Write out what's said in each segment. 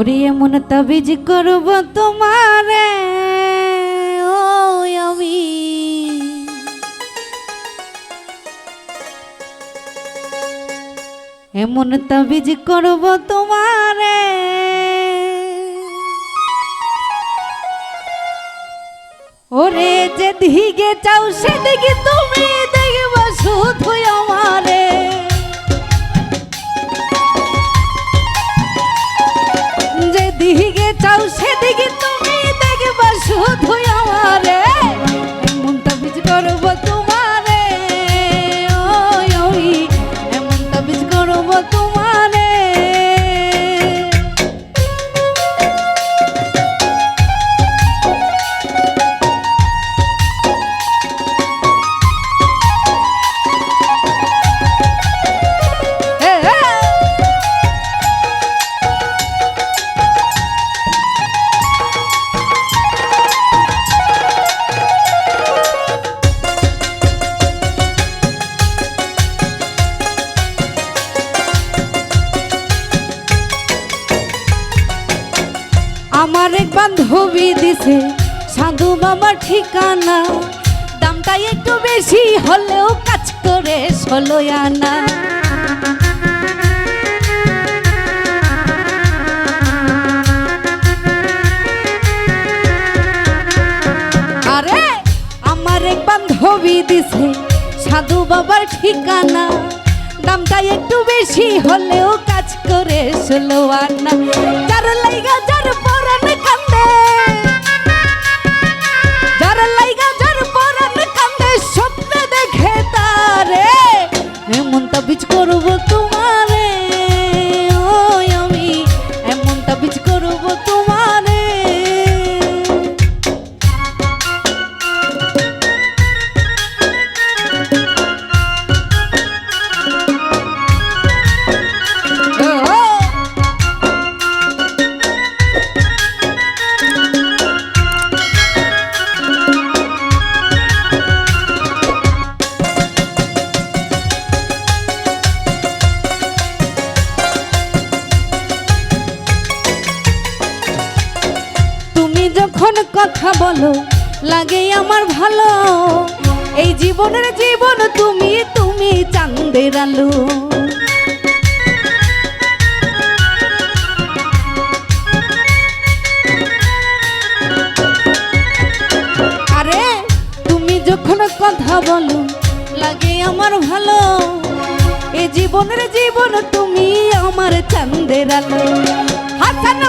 ওরে এমন তাবিজ করব তোমারে, ও আমি। এমন তাবিজ করব তোমারে। ওরে যে দিকে চাও সেদিকে তুমি দেখবা শুধু আমার এক বান্ধবী দিছে। সাধু বাবার ঠিকানা। দামটা একটু বেশি হলেও কাজ করে ষোলো আনা। আরে, আমার এক বান্ধবী দিছে সাধু বাবার ঠিকানা। দামটা একটু বেশি হলেও কাজ করে ষোলো আনা। লাইগা করব যখন কথা বলো? লাগে আমার ভালো। এই জীবনের জীবন তুমি তুমি চাঁদের আলো। আরে, তুমি যখন কথা বলো, লাগে আমার ভালো। এই জীবনের জীবন তুমি, আমার চাঁদের আলো। হাসান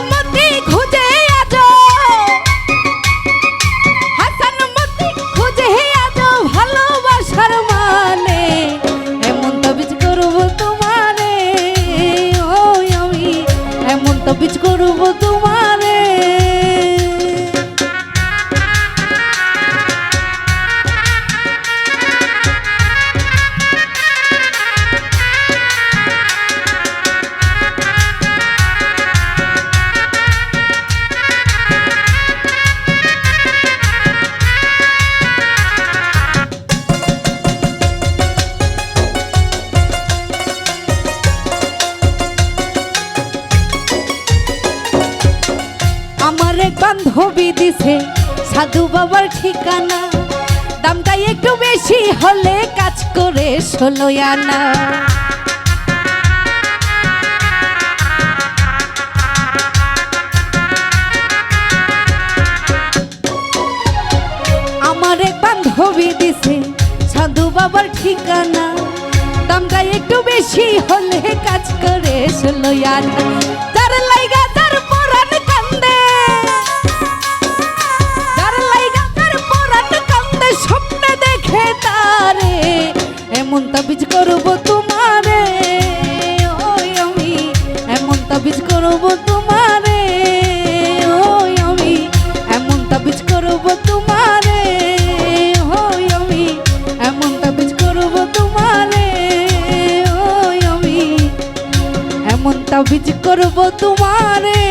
এক বান্ধবী দিছে। সাধু বাবার ঠিকানা। দামটা একটু বেশি হলে কাজ করে আনা। আমার এক বান্ধবী দিছে সাধু বাবার ঠিকানা। দামটা একটু বেশি হলে কাজ করে ষোলো আনা। তার লাইগা এমন তাবিজ করব তোমারে? ওই আমি এমন তাবিজ করব তোমারে? ওই আমি এমন তাবিজ করব তোমারে? ওই আমি এমন তাবিজ করব তোমারে? ওই আমি এমন তাবিজ করব তোমারে?